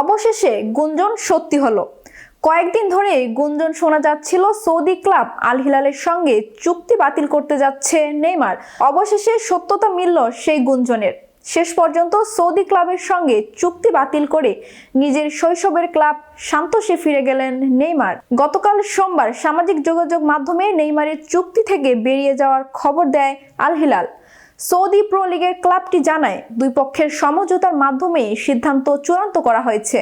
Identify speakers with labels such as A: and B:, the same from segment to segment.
A: অবশেষে গুঞ্জন সত্যি হলো। কয়েকদিন ধরে গুঞ্জন শোনা যাচ্ছিল সৌদি ক্লাব আল হিলালের সঙ্গে চুক্তি বাতিল করতে যাচ্ছে নেইমার। অবশেষে সত্যতা মিলল সেই গুঞ্জনের। শেষ পর্যন্ত সৌদি ক্লাবের সঙ্গে চুক্তি বাতিল করে নিজের শৈশবের ক্লাব সান্তোষে ফিরে গেলেন নেইমার। গতকাল সোমবার সামাজিক যোগাযোগ মাধ্যমে নেইমারের চুক্তি থেকে বেরিয়ে যাওয়ার খবর দেয় আল হিলাল। সৌদি প্রো লিগের ক্লাবটি জানায়, দুই পক্ষের সমঝোতার মাধ্যমেই সিদ্ধান্ত চূড়ান্ত করা হয়েছে।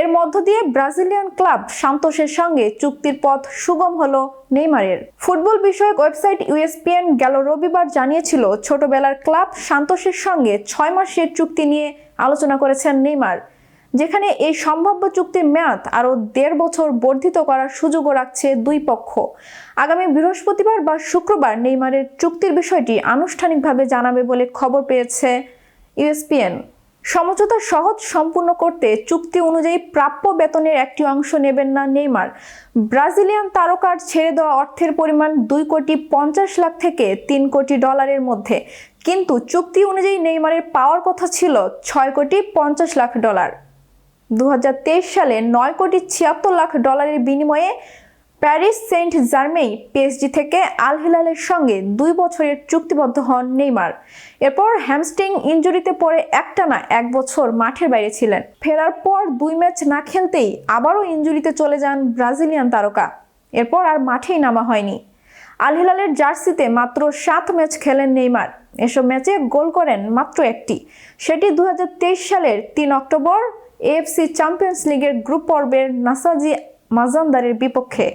A: এর মধ্য দিয়ে ব্রাজিলিয়ান ক্লাব সান্তোসের সঙ্গে চুক্তির পথ সুগম হল নেইমারের। ফুটবল বিষয়ক ওয়েবসাইট ইউএসপিএন গেল রবিবার জানিয়েছিল, ছোটবেলার ক্লাব সান্তোসের সঙ্গে ছয় মাসের চুক্তি নিয়ে আলোচনা করেছেন নেইমার। যেখানে এই সম্ভাব্য চুক্তির মেয়াদ আরও দেড় বছর বর্ধিত করার সুযোগও রাখছে দুই পক্ষ। আগামী বৃহস্পতিবার বা শুক্রবার নেইমারের চুক্তির বিষয়টি আনুষ্ঠানিকভাবে জানাবে বলে খবর পেয়েছে ইউএসপিএন সমঝোতা সহজ সম্পূর্ণ করতে চুক্তি অনুযায়ী প্রাপ্য বেতনের একটি অংশ নেবেন না নেইমার। ব্রাজিলিয়ান তারকার ছেড়ে দেওয়া অর্থের পরিমাণ দুই কোটি পঞ্চাশ লাখ থেকে তিন কোটি ডলারের মধ্যে। কিন্তু চুক্তি অনুযায়ী নেইমারের পাওয়ার কথা ছিল ছয় কোটি পঞ্চাশ লাখ ডলার। দু হাজার তেইশ সালে নয় কোটি ছিয়াত্তর লাখ ডলারের বিনিময়ে প্যারিস সেন্ট জার্মেই পিএসজি থেকে আল হিলালের সঙ্গে দুই বছরের চুক্তিবদ্ধ হন নেইমার। এরপর হ্যামস্ট্রিং ইঞ্জুরিতে পড়ে একটানা এক বছর মাঠের বাইরে ছিলেন। ফেরার পর দুই ম্যাচ না খেলতেই আবারও ইঞ্জুরিতে চলে যান ব্রাজিলিয়ান তারকা। এরপর আর মাঠেই নামা হয়নি। আল হিলালের জার্সিতে মাত্র সাত ম্যাচ খেলেন নেইমার। এসব ম্যাচে গোল করেন মাত্র একটি। সেটি দুই হাজার তেইশ সালের তিন অক্টোবর এএফসি চ্যাম্পিয়ন্স লিগের গ্রুপ পর্বের নাসাজি মাজানদারের বিপক্ষে।